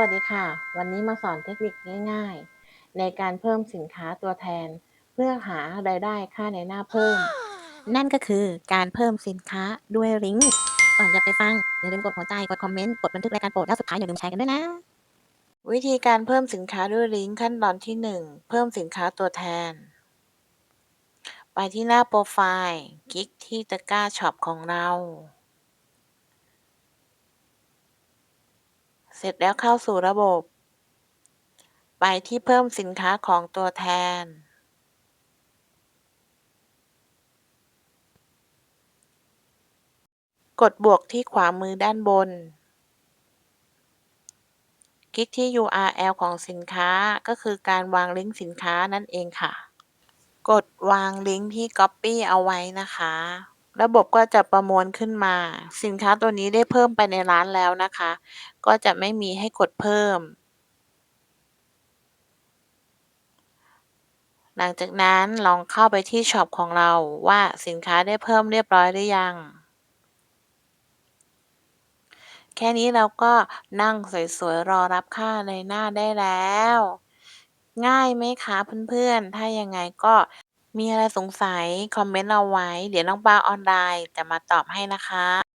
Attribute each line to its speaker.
Speaker 1: วัสดีค่ะ วันนี้มาสอนเทคนิคง่าย ๆ ในการเพิ่มสินค้าตัวแทน เพื่อหารายได้ค่าในหน้าเพิ่ม
Speaker 2: นั่นก็คือการเพิ่มสินค้าด้วยลิงก์ก่อนจะไปฟัง อย่าลืมกดหัวใจกดคอมเมนต์กดบันทึกรายการโปรดแล้วสุดท้ายอย่าลืมแชร์กันด้วยนะ
Speaker 1: วิธีการเพิ่มสินค้าด้วยลิงก์ขั้นตอนที่ 1 เพิ่มสินค้าตัวแทน ไปที่หน้าโปรไฟล์คลิกที่ตะกร้าช็อปของเรา เสร็จแล้วเข้าสู่ระบบ ไปที่เพิ่มสินค้าของตัวแทน กดบวกที่ขวามือด้านบน คลิกที่ URL ของสินค้าก็คือการวางลิงก์สินค้านั่นเองค่ะ กดวางลิงก์ที่ Copy เอาไว้นะคะ ระบบก็จะประมวลขึ้นมา สินค้าตัวนี้ได้เพิ่มไปในร้านแล้วนะคะ ก็จะไม่มีให้กดเพิ่ม หลังจากนั้นลองเข้าไปที่ช็อปของเราว่าสินค้าได้เพิ่มเรียบร้อยหรือยัง แค่นี้เราก็นั่งสวยๆรอรับค่าในหน้าได้แล้ว ง่ายไหมคะเพื่อนๆ ถ้ายังไงก็ มีอะไรสงสัยคอมเมนต์เอาไว้ เดี๋ยวน้องปลาออนไลน์จะมาตอบให้นะคะ